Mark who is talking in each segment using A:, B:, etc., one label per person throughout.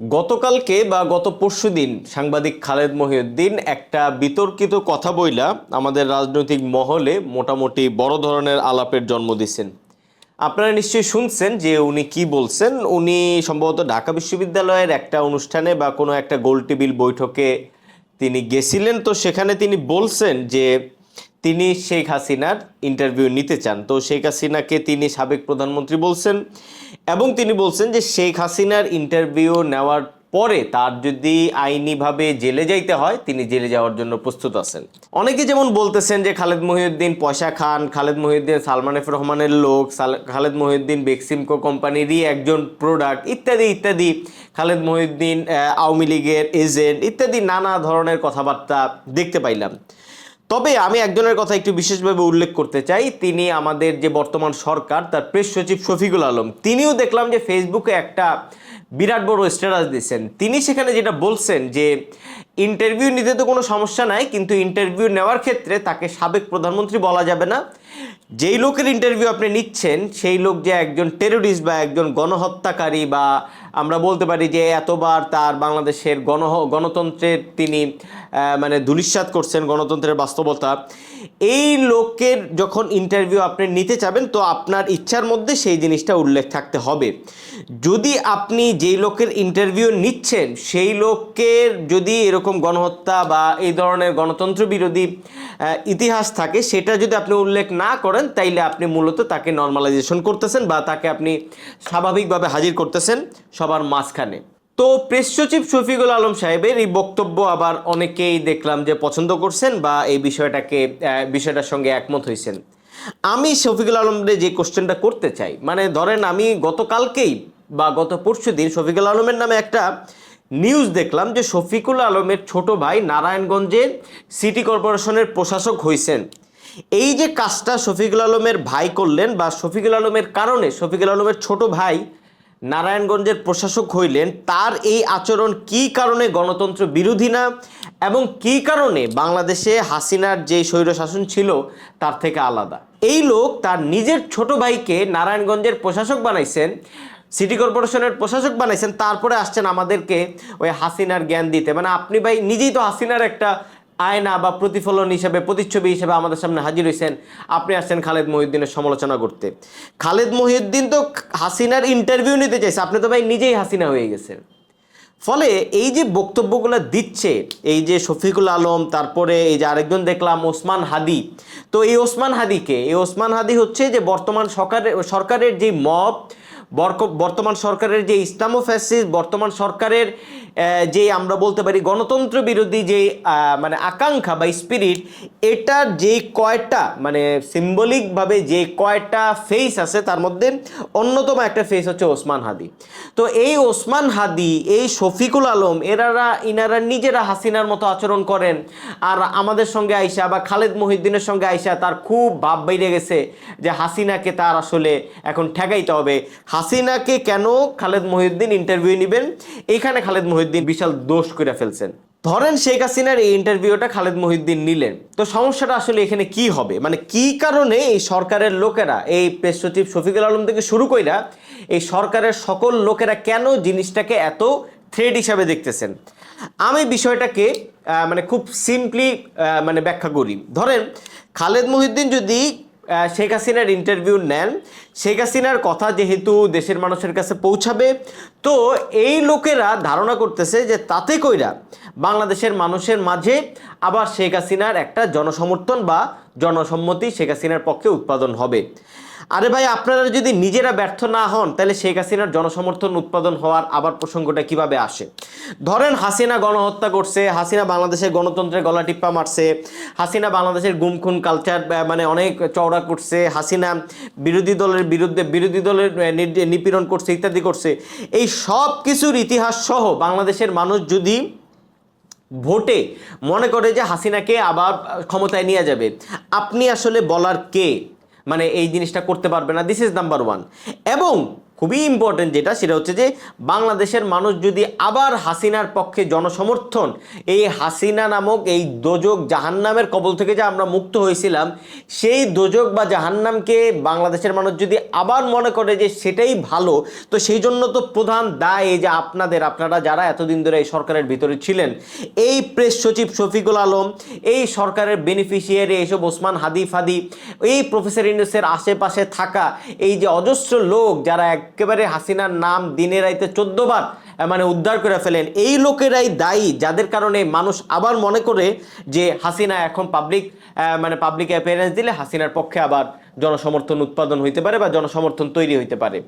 A: গতকালকে বা গত পরশুদিন সাংবাদিক খালেদ মহিউদ্দিন একটা বিতর্কিত কথা বইলা আমাদের রাজনৈতিক মহলে মোটামুটি বড় ধরনের আলাপের জন্ম দিচ্ছেন আপনারা নিশ্চয়ই শুনছেন যে উনি কি বলছেন। উনি সম্ভবত ঢাকা বিশ্ববিদ্যালয়ের একটা অনুষ্ঠানে বা কোনো একটা গোল টেবিল বৈঠকে তিনি গেছিলেন। তো সেখানে তিনি বলছেন যে তিনি শেখ হাসিনার ইন্টারভিউ নিতে চান। তো শেখ হাসিনাকে তিনি সাবেক প্রধানমন্ত্রী বলছেন এবং তিনি বলছেন যে শেখ হাসিনার ইন্টারভিউ নেওয়ার পরে তার যদি আইনিভাবে জেলে যাইতে হয়, তিনি জেলে যাওয়ার জন্য প্রস্তুত আছেন। অনেকে যেমন বলতেছেন যে খালেদ মহিউদ্দিন পয়সা খান, খালেদ মহিউদ্দিন সালমান এফ রহমানের লোক খালেদ মহিউদ্দিন বেক্সিমকো কোম্পানিরই একজন প্রোডাক্ট ইত্যাদি ইত্যাদি। খালেদ মহিউদ্দিন আওয়ামী লীগের এজেন্ট ইত্যাদি নানা ধরনের কথাবার্তা দেখতে পাইলাম। তবে আমি একজনের কথা একটু বিশেষভাবে উল্লেখ করতে চাই। তিনি আমাদের যে বর্তমান সরকার, তার প্রেস সচিব শফিকুল আলম, তিনিও দেখলাম যে ফেসবুকে একটা বিরাট বড় স্ট্যাটাস দিচ্ছেন তিনি সেখানে যেটা বলছেন যে ইন্টারভিউ নিতে তো কোনো সমস্যা নাই, কিন্তু ইন্টারভিউ নেওয়ার ক্ষেত্রে তাকে সাবেক প্রধানমন্ত্রী বলা যাবে না। যেই লোকের ইন্টারভিউ আপনি নিচ্ছেন, সেই লোক যে একজন টেরোরিস্ট বা একজন গণহত্যাকারী বা আমরা বলতে পারি যে এতবার তার বাংলাদেশের গণ, গণতন্ত্রের তিনি মানে ধূলিসাৎ করছেন গণতন্ত্রের বাস্তবতা, এই লোকের যখন ইন্টারভিউ আপনি নিতে চাবেন তো আপনার ইচ্ছার মধ্যে সেই জিনিসটা উল্লেখ থাকতে হবে। যদি আপনি যেই লোকের ইন্টারভিউ নিচ্ছেন, সেই লোকের যদি এরকম গণহত্যা বা এই ধরনের গণতন্ত্র বিরোধী ইতিহাস থাকে, সেটা যদি আপনি উল্লেখ না করেন, তাইলে আপনি মূলত তাকে নর্মালাইজেশন করতেছেন বা তাকে আপনি স্বাভাবিকভাবে হাজির করতেছেন সবার মাঝখানে। তো প্রেস সচিব শফিকুল আলম সাহেবের এই বক্তব্য আবার অনেকেই দেখলাম যে পছন্দ করছেন বা এই বিষয়টাকে বিষয়টার সঙ্গে একমত হয়েছেন। আমি শফিকুল আলমরে যে কোশ্চেনটা করতে চাই মানে ধরেন আমি গতকালকেই বা গত পরশু দিন শফিকুল আলমের নামে একটা নিউজ দেখলাম যে শফিকুল আলমের ছোট ভাই নারায়ণগঞ্জের সিটি কর্পোরেশনের প্রশাসক হয়েছেন এই যে কাজটা শফিকুল আলমের ভাই করলেন বা শফিকুল আলমের কারণে শফিকুল আলমের ছোট ভাই নারায়ণগঞ্জের প্রশাসক হইলেন, তার এই আচরণ কি কারণে গণতন্ত্র বিরোধী না এবং কি কারণে বাংলাদেশে হাসিনার যে স্বৈরশাসন ছিল তার থেকে আলাদা? এই লোক তার নিজের ছোট ভাইকে নারায়ণগঞ্জের প্রশাসক বানাইছেন সিটি কর্পোরেশনের প্রশাসক বানাইছেন, তারপরে আসছেন আমাদেরকে ওই হাসিনার জ্ঞান দিতে। মানে আপনি ভাই নিজেই তো হাসিনার একটা আয়না বা প্রতিফলন হিসেবে, প্রতিচ্ছবি হিসেবে আমাদের সামনে হাজির হয়েছেন আপনি আসছেন খালেদ মহিউদ্দিনের সমালোচনা করতে। খালেদ মহিউদ্দিন তো হাসিনার ইন্টারভিউ নিতে চাইছে, আপনি তো ভাই নিজেই হাসিনা হয়ে গেছেন। ফলে এই যে বক্তব্যগুলো দিচ্ছে, এই যে শফিকুল আলম, তারপরে এই যে আরেকজন দেখলাম, ওসমান হাদি। তো এই ওসমান হাদিকে, এই ওসমান হাদি হচ্ছে যে বর্তমান সরকারের সরকারের যে মব বর্তমান সরকারের যে ইসলামো ফ্যাসিস্ট বর্তমান সরকারের যে আমরা বলতে পারি গণতন্ত্র বিরোধী যে মানে আকাঙ্ক্ষা বা স্পিরিট এটার যে কয়টা মানে সিম্বলিকভাবে যে কয়টা ফেস আছে, তার মধ্যে অন্যতম একটা ফেস হচ্ছে ওসমান হাদি। তো এই ওসমান হাদি, এই শফিকুল আলম এরারা ইনারা নিজেরা হাসিনার মতো আচরণ করেন। আর আমাদের সঙ্গে আইসা বা খালেদ মহিউদ্দিনের সঙ্গে আইসা তার খুব ভাব বেড়ে গেছে যে হাসিনাকে তার আসলে এখন ঠেকাইতে হবে। হাসিনাকে কেন খালেদ মহিউদ্দিন ইন্টারভিউ নেবেন? এইখানে খালেদ মহিউদ্দিন বিশাল দোষ করে ফেলছেন। ধরেন শেখ হাসিনার এই ইন্টারভিউটা খালেদ মহিউদ্দিন নিলেন, তো সমস্যাটা আসলে এখানে কি হবে? মানে কি কারণে এই সরকারের লোকেরা, এই প্রেস সচিব শফিকুল আলম থেকে শুরু কইরা এই সরকারের সকল লোকেরা কেন জিনিসটাকে এত থ্রেড হিসাবে দেখতেছেন? আমি বিষয়টাকে মানে খুব সিম্পলি মানে ব্যাখ্যা করি। ধরেন, খালেদ মহিউদ্দিন যদি শেখ হাসিনার ইন্টারভিউ নেন। শেখ হাসিনার কথা যেহেতু দেশের মানুষের কাছে পৌঁছাবে, তো এই লোকেরা ধারণা করতেছে যে তাতে কইরা বাংলাদেশের মানুষের মাঝে আবার শেখ হাসিনার একটা জনসমর্থন বা জনসম্মতি শেখ হাসিনার পক্ষে উৎপাদন হবে। আরে ভাই, আপনারা যদি নিজেরা ব্যর্থ না হন, তাহলে শেখ হাসিনার জনসমর্থন উৎপাদন হওয়ার আবার প্রসঙ্গটা কীভাবে আসে? ধরেন হাসিনা গণহত্যা করছে, হাসিনা বাংলাদেশের গণতন্ত্রের গলা টিপ্পা মারছে, হাসিনা বাংলাদেশের গুমখুন কালচার মানে অনেক চওড়া করছে, হাসিনা বিরোধী দলের বিরুদ্ধে, বিরোধী দলের নিপীড়ন করছে, ইত্যাদি করছে। এই সব কিছুর ইতিহাস সহ বাংলাদেশের মানুষ যদি ভোটে মনে করে যে হাসিনাকে আবার ক্ষমতায় নিয়ে যাবে, আপনি আসলে বলার কে? মানে এই জিনিসটা করতে পারবে না। দিস ইজ নাম্বার ওয়ান এবং খুবই ইম্পর্টেন্ট যেটা, সেটা হচ্ছে যে বাংলাদেশের মানুষ যদি আবার হাসিনার পক্ষে জনসমর্থন, এই হাসিনা নামক এই দোজক জাহান্নামের কবল থেকে যে আমরা মুক্ত হয়েছিলাম, সেই দোজক বা জাহান্নামকে বাংলাদেশের মানুষ যদি আবার মনে করে যে সেটাই ভালো, তো সেই জন্য তো প্রধান দায় যে আপনাদের, আপনারা যারা এতদিন ধরে এই সরকারের ভিতরে ছিলেন, এই প্রেস সচিব শফিকুল আলম, এই সরকারের বেনিফিশিয়ারি এইসব ওসমান হাদি ফাদি, এই প্রফেসর ইউনুসের আশেপাশে থাকা এই যে অজস্র লোক যারা একেবারে হাসিনার নাম দিনে রাইতে চোদ্দ বার মানে উদ্ধার করে ফেলেন। এই লোকেরাই দায়ী, যাদের কারণে মানুষ আবার মনে করে যে হাসিনা এখন পাবলিক মানে পাবলিক অ্যাপিয়ারেন্স দিলে হাসিনার পক্ষে আবার জনসমর্থন উৎপাদন হইতে পারে বা জনসমর্থন তৈরি হইতে পারে।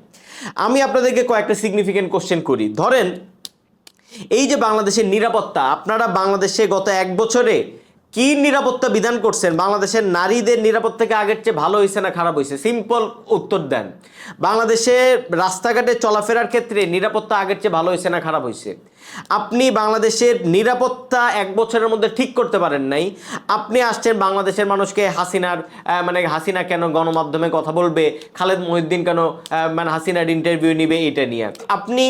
A: আমি আপনাদেরকে কয়েকটা সিগনিফিকেন্ট কোশ্চেন করি। ধরেন, এই যে বাংলাদেশের নিরাপত্তা, আপনারা বাংলাদেশে গত এক বছরে কি নিরাপত্তা বিধান করছেন? বাংলাদেশের নারীদের নিরাপত্তাকে আগের চেয়ে ভালো হয়েছে না খারাপ হয়েছে সিম্পল উত্তর দেন। বাংলাদেশে রাস্তাঘাটে চলাফেরার ক্ষেত্রে নিরাপত্তা আগের চেয়ে ভালো হয়েছে না খারাপ হয়েছে আপনি বাংলাদেশের নিরাপত্তা এক বছরের মধ্যে ঠিক করতে পারেন নাই। আপনি আসছেন বাংলাদেশের মানুষকে হাসিনার মানে হাসিনা কেন গণমাধ্যমে কথা বলবে? খালেদ মহিউদ্দিন কেন মানে হাসিনার ইন্টারভিউ নিবে এটা নিয়ে? আপনি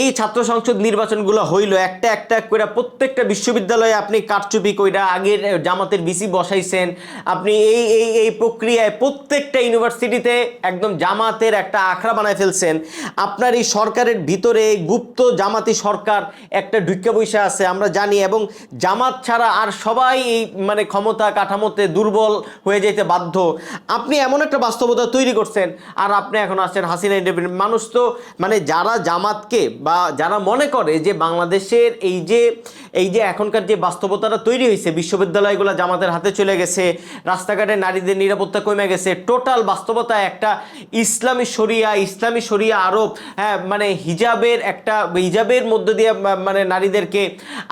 A: এই ছাত্র সংসদ নির্বাচনগুলো হইল একটা একটা করে প্রত্যেকটা বিশ্ববিদ্যালয়ে আপনি কারচুপি কইরা আগের জামাতের বিসি বসাইছেন। আপনি এই এই এই প্রক্রিয়ায় প্রত্যেকটা ইউনিভার্সিটিতে একদম জামাতের একটা আখড়া বানায় ফেলছেন। আপনার এই সরকারের ভিতরে গুপ্ত জামাতি সরকার একটা ঢুকে বৈশা আছে, আমরা জানি, এবং জামাত ছাড়া আর সবাই এই মানে ক্ষমতা কাঠামোতে দুর্বল হয়ে যেতে বাধ্য। আপনি এমন একটা বাস্তবতা তৈরি করছেন, আর আপনি এখন আসছেন হাসিনা ইন্ডিপেন্ডেন্ট মানুষ তো মানে যারা জামাতকে বা যারা মনে করে যে বাংলাদেশের এই যে এই যে এখনকার যে বাস্তবতাটা তৈরি হয়েছে, বিশ্ববিদ্যালয়গুলো জামাতের হাতে চলে গেছে, রাস্তাঘাটে নারীদের নিরাপত্তা কমে গেছে টোটাল বাস্তবতা একটা ইসলামী শরিয়া ইসলামী শরিয়া আরব হ্যাঁ মানে হিজাবের একটা, হিজাবের মধ্য দিয়ে মানে নারীদেরকে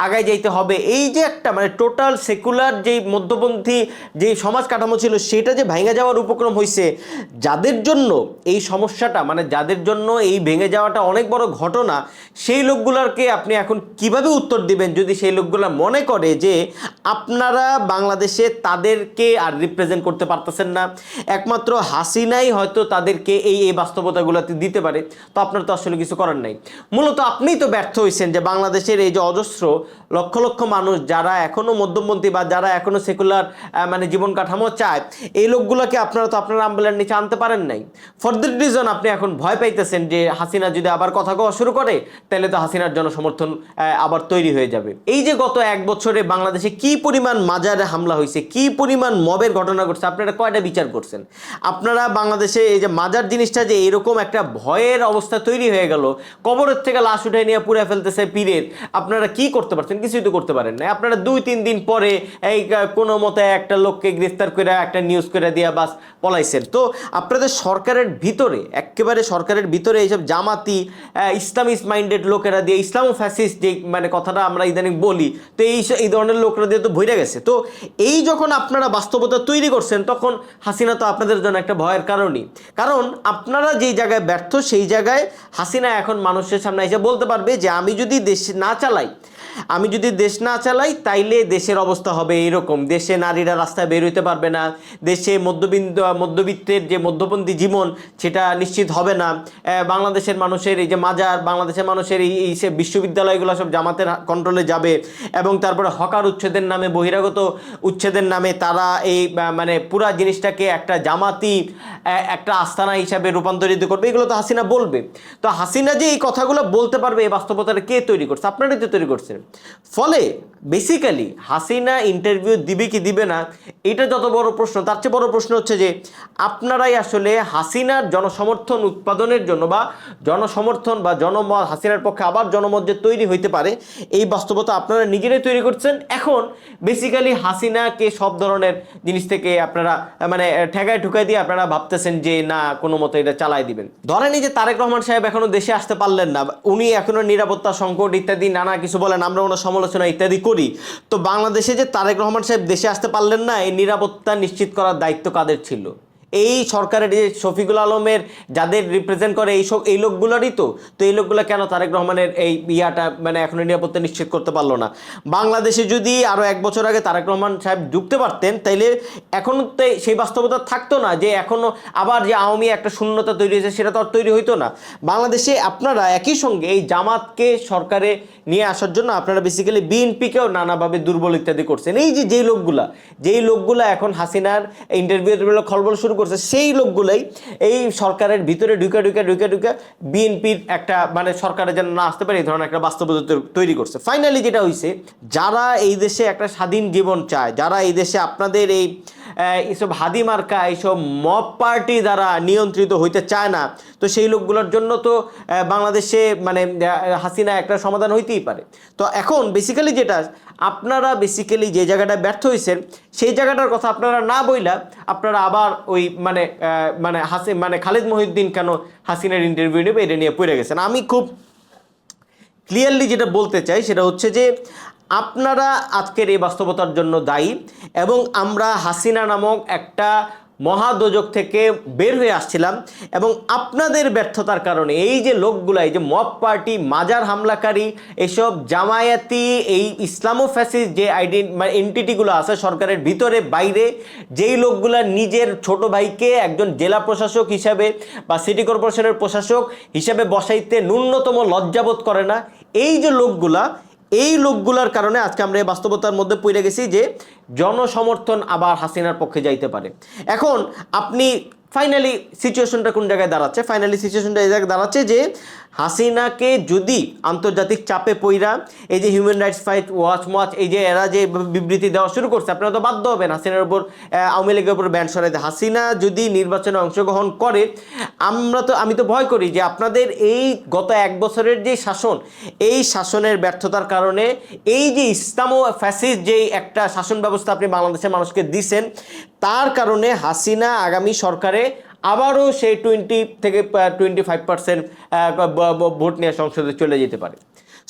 A: আগায় যাইতে হবে। এই যে একটা মানে টোটাল সেকুলার যেই মধ্যপন্থী যে সমাজ কাঠামো ছিল, সেটা যে ভেঙে যাওয়ার উপক্রম হয়েছে যাদের জন্য এই সমস্যাটা মানে যাদের জন্য এই ভেঙে যাওয়াটা অনেক বড় ঘটনা সেই লোকগুলোকে আপনি এখন কীভাবে উত্তর দিবেন যদি সেই লোকগুলো মনে করে যে আপনারা বাংলাদেশে তাদেরকে আর রিপ্রেজেন্ট করতে পারতেছেন না? একমাত্র হাসিনাই হয়তো তাদেরকে এই এই বাস্তবতাগুলোতে দিতে পারে। তো আপনার তো আসলে কিছু করার নাই। মূলত আপনিই তো ব্যর্থ হয়েছেন যে বাংলাদেশের এই যে অজস্র লক্ষ লক্ষ মানুষ যারা এখনও মধ্যমপন্থী বা যারা এখনও সেকুলার মানে জীবন কাঠামো চায়, এই লোকগুলোকে আপনারা তো আপনার আমবেলার নিচে আনতে পারেন নাই। ফর দ্যাট রিজন আপনি এখন ভয় পাইতেছেন যে হাসিনা যদি আবার কথা কওয়া শুরু করে তাহলে তো হাসিনার জনসমর্থন আবার তৈরি হয়ে যাবে। এই যে গত এক বছরে বাংলাদেশে কি পরিমাণ মাজারে হামলা হয়েছে, কি পরিমাণ মবের ঘটনা ঘটছে, আপনারা কয়টা বিচার করছেন? আপনারা বাংলাদেশে এই যে মাজার জিনিসটা যে এরকম একটা ভয়ের অবস্থা তৈরি হয়ে গেল, কবরের থেকে লাশ উঠে নিয়ে পুড়ে ফেলতেছে পীরের, আপনারা কি করতে পারছেন? কিছুই তো করতে পারেন না আপনারা দুই, তিন দিন পরে এই কোনো মতে একটা লোককে গ্রেফতার করে একটা নিউজ করে দিয়া বাস পলাইছেন। তো আপনাদের সরকারের ভিতরে, একেবারে সরকারের ভিতরে এইসব জামাতি ইসলামিস্ট মাইন্ডেড লোকেরা দিয়ে, ইসলাম ফ্যাসিস্ট যে মানে কথাটা আমরা ইদানিং বলি, তো এই এই ধরনের লোকরা দিয়ে তো ভইরা গেছে। তো এই যখন আপনারা বাস্তবতা তৈরি করছেন, তখন হাসিনা তো আপনাদের জন্য একটা ভয়ের কারণই। কারণ আপনারা যেই জায়গায় ব্যর্থ, সেই জায়গায় হাসিনা এখন মানুষের সামনে এসে বলতে পারবে যে, আমি যদি দেশ না চালাই আমি যদি দেশ না চালাই, তাইলে দেশের অবস্থা হবে এরকম দেশে নারীরা রাস্তায় বের হইতে পারবে না। দেশে মধ্যবিন্দু মধ্যবিত্তের যে মধ্যপন্থী জীবন, সেটা নিশ্চিত হবে না। বাংলাদেশের মানুষের এই যে মাজার, বাংলাদেশের মানুষের এই এই সে বিশ্ববিদ্যালয়গুলো সব জামাতের কন্ট্রোলে যাবে এবং তারপরে হকার উচ্ছেদের নামে, বহিরাগত উচ্ছেদের নামে তারা এই মানে পুরা জিনিসটাকে একটা জামাতি একটা আস্তানা হিসাবে রূপান্তরিত করবে। এগুলো তো হাসিনা বলবে। তো হাসিনা যে এই কথাগুলো বলতে পারবে, এই বাস্তবতাটা কে তৈরি করছে? আপনারাই তো তৈরি করছেন। ফলে বেসিক্যালি হাসিনা ইন্টারভিউ দিবে কি দিবে না, এটা যত বড় প্রশ্ন, তার চেয়ে বড় প্রশ্ন হচ্ছে যে, আপনারাই আসলে হাসিনার জনসমর্থন উৎপাদনের জন্য বা জনসমর্থন বা জনমত, হাসিনার পক্ষে আবার জনমত যে তৈরি হইতে পারে, এই বাস্তবতা আপনারা নিজেরাই তৈরি করছেন। এখন বেসিক্যালি হাসিনাকে সব ধরনের জিনিস থেকে আপনারা মানে ঠেকায় ঠুকাই দিয়ে আপনারা ভাবতেছেন যে, না, কোনো মতো এটা চালাই দিবেন। ধরেন যে তারেক রহমান সাহেব এখনও দেশে আসতে পারলেন না, উনি এখনও নিরাপত্তা সংকট ইত্যাদি, নানা কিছু বলেন। আমরা ওনার সমালোচনা ইত্যাদি করি। তো বাংলাদেশে যে তারেক রহমান সাহেব দেশে আসতে পারলেন না, এই নিরাপত্তা নিশ্চিত করার দায়িত্ব কাদের ছিল? এই সরকারের যে শফিকুল আলমের যাদের রিপ্রেজেন্ট করে এই সব এই লোকগুলোরই তো। তো এই লোকগুলো কেন তারেক রহমানের এই ইয়াটা মানে এখনও নিরাপত্তা নিশ্চিত করতে পারল না? বাংলাদেশে যদি আরও এক বছর আগে তারেক রহমান সাহেব ঢুকতে পারতেন, তাইলে এখন তো সেই বাস্তবতা থাকতো না যে এখনও আবার যে আওয়ামী একটা শূন্যতা তৈরি হয়েছে, সেটা তো আর তৈরি হইতো না। বাংলাদেশে আপনারা একই সঙ্গে এই জামাতকে সরকারে নিয়ে আসার জন্য আপনারা বেসিক্যালি বিএনপিকেও নানাভাবে দুর্বল ইত্যাদি করছেন। এই যে যেই লোকগুলা যেই লোকগুলা এখন হাসিনার ইন্টারভিউ খলবল শুরু করছে, সেই লোকগুলোই এই সরকারের ভিতরে ঢুকে ঢুকে ঢুকে ঢুকে বিএনপির একটা মানে সরকারে যেন না আসতে পারে, এই ধরনের একটা বাস্তবতা তৈরি করছে। ফাইনালি যেটা হয়েছে যারা এই দেশে একটা স্বাধীন জীবন চায়, যারা এই দেশে আপনাদের এই এইসব হাদি মার্কা, এইসব মব পার্টি দ্বারা নিয়ন্ত্রিত হইতে চায় না। তো সেই লোকগুলোর জন্য তো বাংলাদেশে মানে হাসিনা একটা সমাধান হইতেই পারে। তো এখন বেসিক্যালি যেটা, আপনারা বেসিক্যালি যে জায়গাটা ব্যর্থ হয়েছেন সেই জায়গাটার কথা আপনারা না বইলা আপনারা আবার ওই মানে মানে হাসি মানে খালিদ মহিউদ্দিন কেন হাসিনার ইন্টারভিউ নেবে, এটা নিয়ে পড়ে গেছেন। আমি খুব ক্লিয়ারলি যেটা বলতে চাই, সেটা হচ্ছে যে আপনারা আজকের এই বাস্তবতার জন্য দায়ী এবং আমরা হাসিনা নামক একটা মহাদোজক থেকে বের হয়ে আসছিলাম এবং আপনাদের ব্যর্থতার কারণে এই যে লোকগুলা, এই যে মব পার্টি, মাজার হামলাকারী, এসব জামায়াতি, এই ইসলামো ফ্যাসিস যে আইডি মানে এন্টিটিগুলো আছে সরকারের ভিতরে, বাইরে, যেই লোকগুলা নিজের ছোট ভাইকে একজন জেলা প্রশাসক হিসাবে বা সিটি কর্পোরেশনের প্রশাসক হিসাবে বসাইতে ন্যূনতম লজ্জাবোধ করে না, এই যে লোকগুলা এই লোকগুলার কারণে আজকে আমরা এই বাস্তবতার মধ্যে পড়ে গেছি যে জনসমর্থন আবার হাসিনার পক্ষে যাইতে পারে। এখন আপনি ফাইনালি সিচুয়েশনটা কোন জায়গায় দাঁড়াচ্ছে? ফাইনালি সিচুয়েশনটা এই জায়গায় দাঁড়াচ্ছে যে হাসিনাকে যদি আন্তর্জাতিক চাপে পইরা এই যে Human Rights fight Watch Watch এই যে এরা যে বিবৃতি দেওয়া শুরু করছে, আপনারা তো বাধ্য হবেন হাসিনার উপর আওয়ামী লীগের উপর ব্যান সরাইতে হাসিনা যদি নির্বাচনে অংশগ্রহণ করে, আমরা তো, আমি তো ভয় করি যে আপনাদের এই গত এক বছরের যে শাসন, এই শাসনের ব্যর্থতার কারণে এই যে ইসলামো ফ্যাসিস যে একটা শাসন ব্যবস্থা আপনি বাংলাদেশের মানুষকে দিছেন, তার কারণে হাসিনা আগামী সরকারে আবারও সেই টোয়েন্টি থেকে টোয়েন্টি ফাইভ পার্সেন্ট ভোট নিয়ে সংসদে চলে যেতে পারে।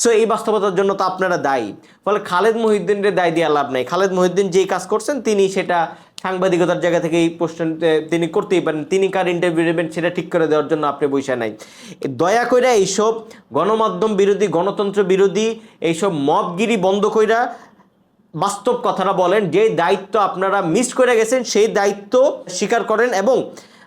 A: সো এই বাস্তবতার জন্য তো আপনারা দায়ী। ফলে খালেদ মহিউদ্দিনের দায় দিয়ে লাভ নেই। খালেদ মহিউদ্দিন যেই কাজ করছেন, তিনি সেটা সাংবাদিকতার জায়গা থেকে এই প্রশ্ন তিনি করতেই পারেন। তিনি কার ইন্টারভিউ নেবেন, সেটা ঠিক করে দেওয়ার জন্য আপনি বৈশা নাই। দয়া কইরা এইসব গণমাধ্যম বিরোধী, গণতন্ত্র বিরোধী, এইসব মবগিরি বন্ধ কইরা বাস্তব কথাটা বলেন। যে দায়িত্ব আপনারা মিস করে গেছেন, সেই দায়িত্ব স্বীকার করেন এবং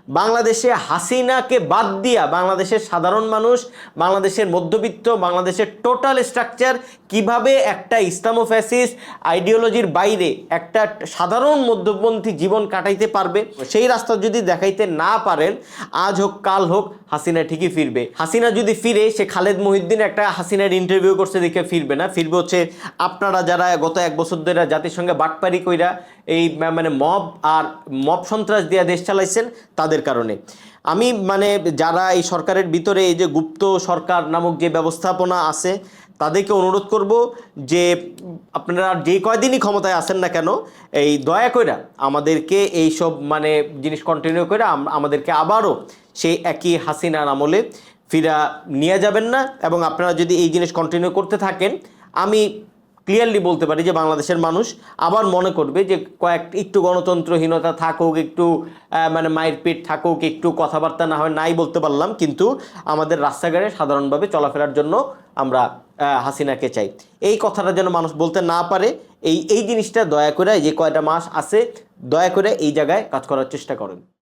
A: বাংলাদেশে হাসিনাকে বাদ দিয়া বাংলাদেশের সাধারণ মানুষ, বাংলাদেশের মধ্যবিত্ত, বাংলাদেশের টোটাল স্ট্রাকচার কীভাবে একটা ইসলামো ফ্যাসিস আইডিওলজির বাইরে একটা সাধারণ মধ্যপন্থী জীবন কাটাইতে পারবে, সেই রাস্তা যদি দেখাইতে না পারেন, আজ হোক, কাল হোক, হাসিনা ঠিকই ফিরবে। হাসিনা যদি ফিরে, সে খালেদ মহিউদ্দিন একটা হাসিনার ইন্টারভিউ করছে দেখে ফিরবে না। ফিরবে হচ্ছে আপনারা যারা গত এক বছর ধরে জাতির সঙ্গে বাটপারি কইরা এই মানে মব আর মব সন্ত্রাস দিয়া দেশ চালাইছেন তাদের কারণে। আমি মানে যারা এই সরকারের ভিতরে এই যে গুপ্ত সরকার নামক যে ব্যবস্থাপনা আছে, তাদেরকে অনুরোধ করব যে আপনারা যে কয়দিনই ক্ষমতায় আসেন না কেন, এই দয়া কইরা আমাদেরকে এই সব মানে জিনিস কন্টিনিউ করে আমাদেরকে আবারও সেই একই হাসিনার আমলে ফিরা নিয়ে যাবেন না। এবং আপনারা যদি এই জিনিস কন্টিনিউ করতে থাকেন, আমি ক্লিয়ারলি বলতে পারি যে বাংলাদেশের মানুষ আবার মনে করবে যে কয়েক, একটু গণতন্ত্রহীনতা থাকুক, একটু মানে মায়ের পেট থাকুক, একটু কথাবার্তা না হয়, নাই বলতে পারলাম। কিন্তু আমাদের রাস্তাঘাটে সাধারণভাবে চলাফেরার জন্য আমরা হাসিনাকে চাই। এই কথাটা যেন মানুষ বলতে না পারে, এই এই জিনিসটা দয়া করে যে কয়টা মাস আছে, দয়া করে এই জায়গায় কাজ করার চেষ্টা করেন।